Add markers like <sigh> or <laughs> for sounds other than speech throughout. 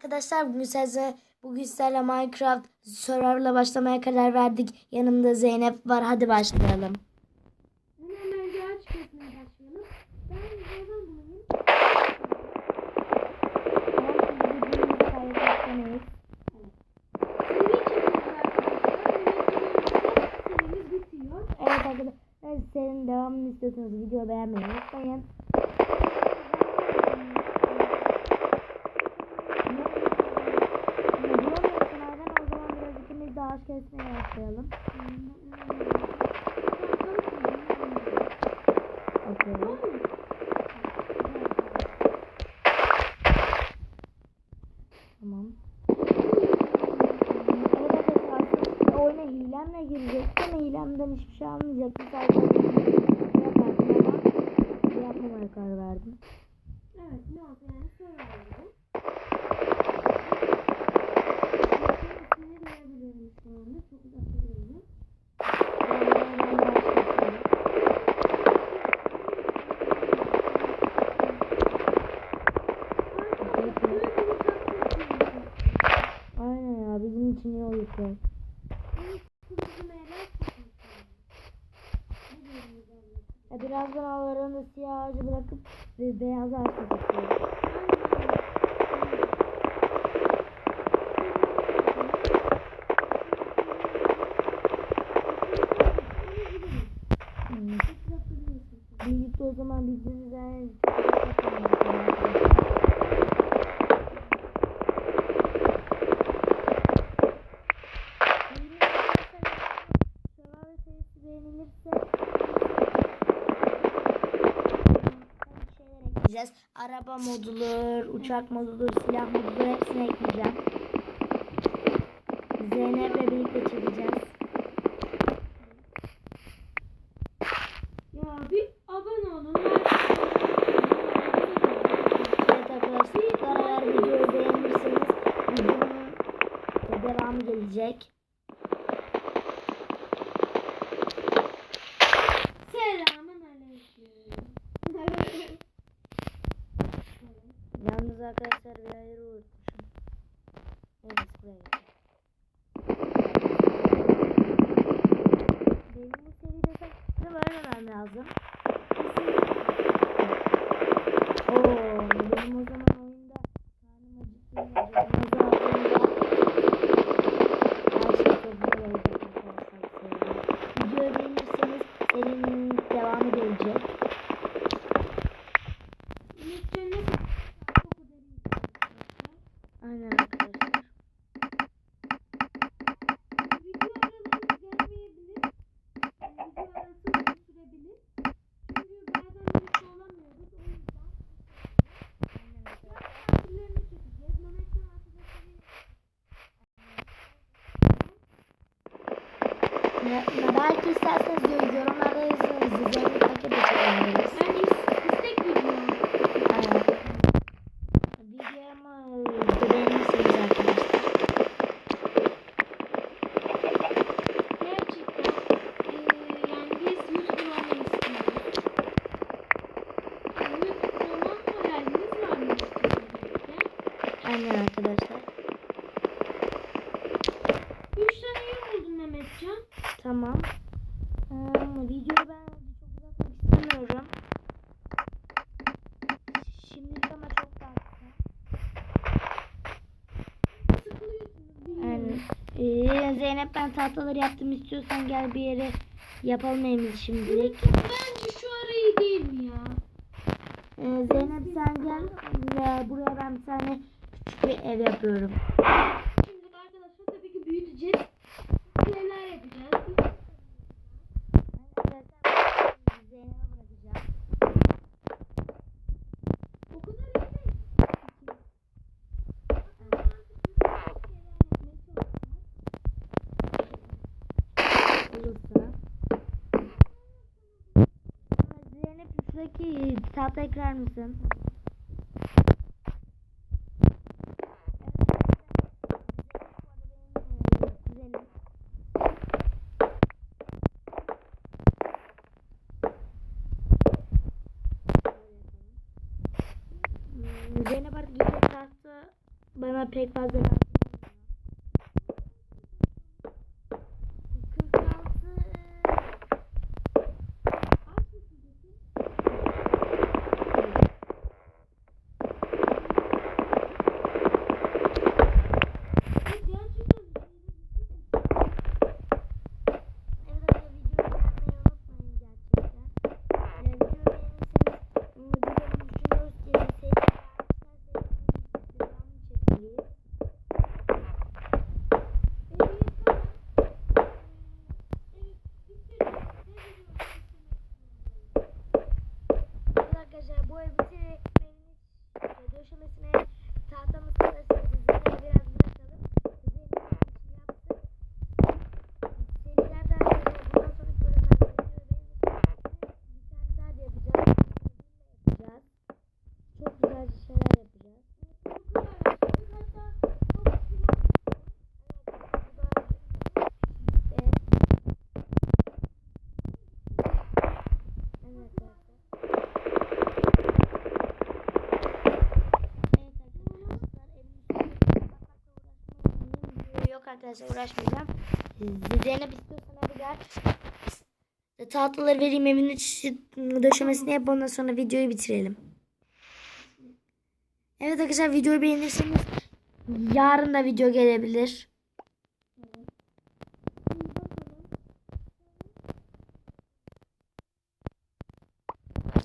Arkadaşlar bugün sizlerle, bugün sizlerle Minecraft Survival'a başlamaya karar verdik. Yanımda Zeynep var. Hadi başlayalım. Evet arkadaşlar senin devamını istiyorsanız video beğenmeyi unutmayın. Bulamıyorsun Aynen o zaman biraz ikimiz de ağaç kesmeye başlayalım. Okey. Tamam. Evet oyuna hilemle girecektim hilemden hiçbir şey almayacaktım. Sadece şey yapmamaya karar verdim. Evet ne oldu yani Survival'da. İsmini duyabiliyorum şu anda. Çok uzakta başlasın. Aynen ya bizim için iyi olur birazdan aralarında siyah ağacı bırakıp beyaz ağaç yapacağız. Birlikte o zaman birbirimize ekleyeceğiz. Araba modudur, uçak modudur, silah modudur hepsini ekleyeceğim. Zeynep'le birlikte çekeceğiz. Ya bir abone olun. Evet arkadaşlar eğer videoyu beğenirseniz videonun devamı gelecek. Selamun aleyküm. <laughs> Yalnız arkadaşlar bir ayarı unutmuşum. Evet buraya. Benim bu seride saklı vermemem lazım. Oo, benim o zaman oyunda karnım acıktığında canım azaldığında her şey çok güzel olacak arkadaşlar. söyleyeyim. Videoyu beğenirseniz serinin devamı gelecek. Ümit'ten ne koku derin Aynen arkadaşlar. Video aralarınız gelmeyebilir. Yani video arası uzun sürebilir. Çünkü bazen birlikte olamıyoruz. O yüzden. Tatillerini çekeceğiz. Mehmet'in arkadaşları Ya, belki isterseniz yor- yorumlarda yazınız. Düzenli takip edebiliriz. Ben is- istek video. Aynen. Videomu beğenirsiniz arkadaşlar. Gerçekten eee, yani biz YouTuber olmayı istiyoruz. Yani YouTuber olma hayalimiz var Mehmet'in. Aynen arkadaşlar. Üç tane yer buldum Mehmetcan. Tamam. Ee, videoyu ben çok uzatmak istemiyorum. Şimdilik ama çok daha kısa. Sıkılıyorsunuz Yani, ee, Zeynep ben tahtaları yaptım istiyorsan gel bir yere yapalım evimizi şimdilik. Bence şu ara iyi değil mi ya? Ee, Zeynep sen gel ve buraya ben bir tane küçük bir ev yapıyorum. Zeynep şuradaki tahta ekrar mısın? Zeynep artık yüksek tahta bana pek fazla lazım olmuyor. 46 Aç mısın peki? Evet, gerçekten Evet arkadaşlar videoyu beğenmeyi unutmayın gerçekten. Ee, videoyu beğenirseniz ım, videomu düşünüyoruz ki seri arkadaşlar sevdiğiniz devamını çekmeliyiz. Evet arkadaşlar bu ev bitirip eviniz döşemesine tahtamız kalırsa sizlere biraz bırakalım. Size için yaptık. Seriler de arkadaşlar bundan sonraki bölümlerde video beğenirseniz bir tane daha da yapacağız. yapacağız. Çok güzel şeyler yapacağız. Evet arkadaşlar. Arkadaşlar uğraşmayacağım. Zeynep istiyorsan hadi gel. Tatlıları vereyim evin döşemesini yap ondan sonra videoyu bitirelim. Evet arkadaşlar videoyu beğenirseniz yarın da video gelebilir.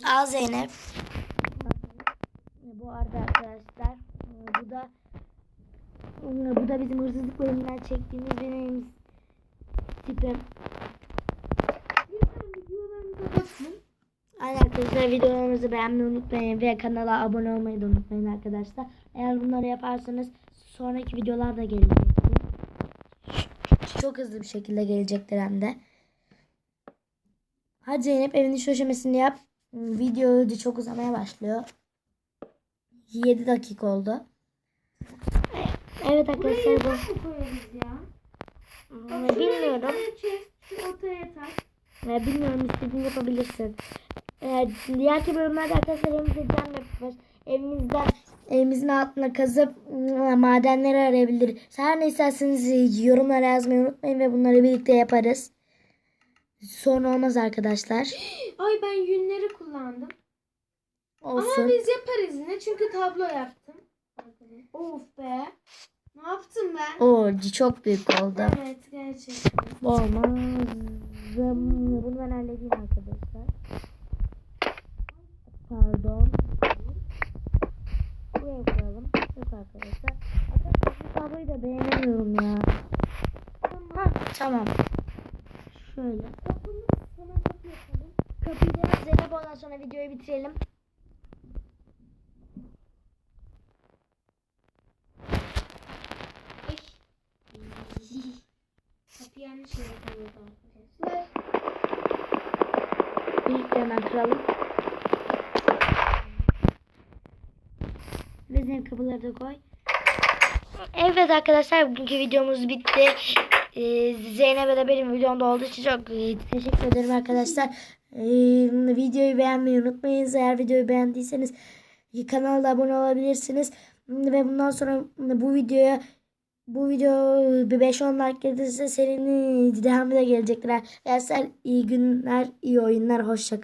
Al Zeynep. Bu arada arkadaşlar bu da bu da bizim hırsızlık bölümünden çektiğimiz bakın. Aynen arkadaşlar videolarımızı beğenmeyi unutmayın ve kanala abone olmayı da unutmayın arkadaşlar. Eğer bunları yaparsanız sonraki videolar da gelecektir. Çok hızlı bir şekilde gelecektir hem de. Hadi Zeynep evin iş döşemesini yap. Video çok uzamaya başlıyor. 7 dakika oldu. Evet arkadaşlar bu. Nasıl koyarız ya? Bilmiyorum. Çek, şu ortaya tak. Ee, bilmiyorum istediğini yapabilirsin. Ee, diğerki bölümlerde arkadaşlar evimizde cam yapıyoruz. Evimizden evimizin altına kazıp ıı, madenleri arayabilir. Her ne isterseniz yorumlara yazmayı unutmayın ve bunları birlikte yaparız. Sorun olmaz arkadaşlar. <gasps> Ay ben yünleri kullandım. Ama Olsun. biz yaparız yine çünkü tablo yaptım. Of be. Ne yaptım ben? Oo çok büyük oldu. Evet gerçekten. Olmaz. Bunu ben halledeyim arkadaşlar. Pardon. Buraya koyalım. Yok arkadaşlar. Arkadaşlar bu tabloyu da beğenemiyorum ya. Ha, tamam. Şöyle. Kapımız hemen kapı yapalım. Kapıyı da yap Zeynep ondan sonra videoyu bitirelim. Kapı yanlış yere koyuyordu arkadaşlar. İlk hemen kıralım. Zeynep kapıları da koy. Evet arkadaşlar bugünkü videomuz bitti. Ee, Zeynep'e de benim videomda olduğu için çok e, teşekkür ederim arkadaşlar. Ee, videoyu beğenmeyi unutmayın. Eğer videoyu beğendiyseniz kanala abone olabilirsiniz. Ve bundan sonra bu videoya bu video bir 5-10 like gelirse serinin devamı da gelecekler. Arkadaşlar iyi günler, iyi oyunlar, hoşça kalın.